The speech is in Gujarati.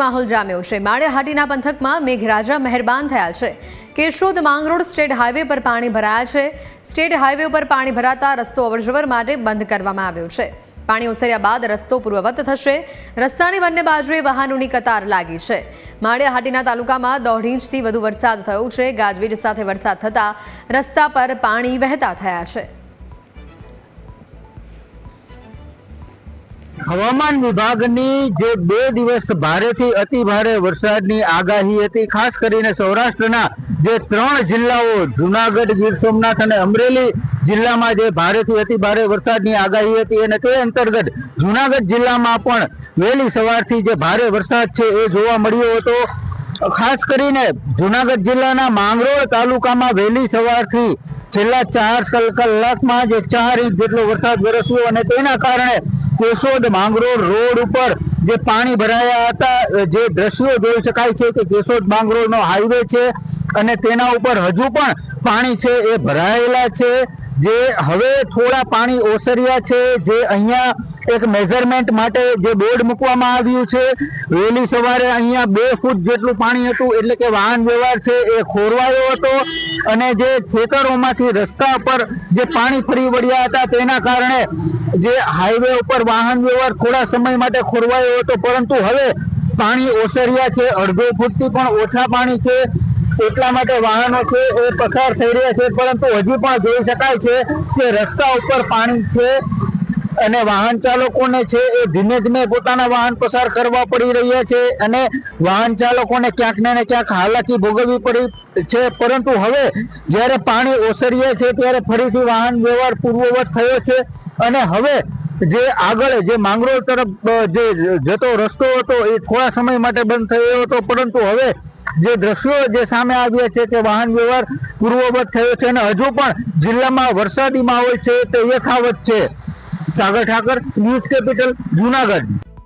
માહોલ જામ્યો છે. માળિયાહાટીના પંથકમાં મેઘરાજા મહેરબાન થયા છે. કેશોદ માંગરોળ સ્ટેટ હાઈવે પર પાણી ભરાયા છે. સ્ટેટ હાઈવે ઉપર પાણી ભરાતા રસ્તો અવરજવર માટે બંધ કરવામાં આવ્યો છે. પાણી ઓસર્યા બાદ રસ્તો પૂર્વવત થશે. રસ્તાની બંને બાજુએ વાહનોની કતાર લાગી છે. માળિયાહાટીના તાલુકામાં દોઢ ઇંચથી વધુ વરસાદ થયો છે. ગાજવીજ સાથે વરસાદ થતાં રસ્તા પર પાણી વહેતા થયા છે. હવામાન વિભાગની જે બે દિવસ ભારેથી અતિ ભારે વરસાદની આગાહી હતી, ખાસ કરીને સૌરાષ્ટ્રના જે ત્રણ જિલ્લાઓ, જુનાગઢ, ગીર સોમનાથ અને અમરેલી જિલ્લામાં જે ભારેથી અતિ ભારે વરસાદની આગાહી હતી અને તે અંતર્ગત જુનાગઢ જિલ્લામાં પણ વહેલી સવારથી જે ભારે વરસાદ છે એ જોવા મળ્યો હતો. ખાસ કરીને જુનાગઢ જિલ્લાના માંગરોળ તાલુકામાં વહેલી સવારથી છેલ્લા ચાર કલાકમાં જે ચાર ઇંચ જેટલો વરસાદ વરસ્યો અને તેના કારણે કેશોદ માંગરોળ રોડ ઉપર જે પાણી ભરાયા હતા જે દ્રશ્યો જોઈ શકાય છે કે કેશોદ માંગરોળનો હાઈવે છે અને તેના ઉપર હજુ પણ પાણી છે, એ ભરાયેલા છે. જે હવે થોડા પાણી ઓસર્યા છે, જે અહીંયા એક મેઝરમેન્ટ માટે જે બોર્ડ મૂકવામાં આવ્યું છે, વહેલી સવારે અહીંયા બે ફૂટ જેટલું પાણી હતું, એટલે કે વાહન વ્યવહાર છે એ ખોરવાયો હતો અને જે ખેતરોમાંથી રસ્તા પર જે પાણી ફરી વળ્યા હતા, તેના કારણે જે હાઈવે ઉપર વાહન વ્યવહાર થોડા સમય માટે ખોરવાયો હતો, પરંતુ હવે પાણી ઓસર્યા છે, અડધો ફૂટથી પણ ઓછા પાણી છે એટલા માટે વાહનો છે, એ પસાર થઈ રહ્યા છે, પરંતુ હજી પણ જોઈ શકાય છે કે રસ્તા ઉપર પાણી છે અને વાહન ચાલકોને છે, એ ધીમે ધીમે પોતાના વાહન પસાર કરવા પડી રહ્યા છે અને વાહન ચાલકોને ક્યાંક ને ક્યાંક હાલાકી ભોગવવી પડી છે, પરંતુ હવે જ્યારે પાણી ઓસરીએ છે, ત્યારે ફરીથી વાહન વ્યવહાર પૂર્વવત થયો છે અને હવે જે આગળ જે માંગરોળ તરફ જે જતો રસ્તો હતો, એ થોડા સમય માટે બંધ થયો હતો, પરંતુ હવે જે દ્રશ્યો જે સામે આવ્યા છે કે વાહન વ્યવહાર પૂર્વવત થયો છે અને હજુ પણ જિલ્લામાં વરસાદી માહોલ છે તે યથાવત છે. Sagar Thakar, news capital, Junagadh.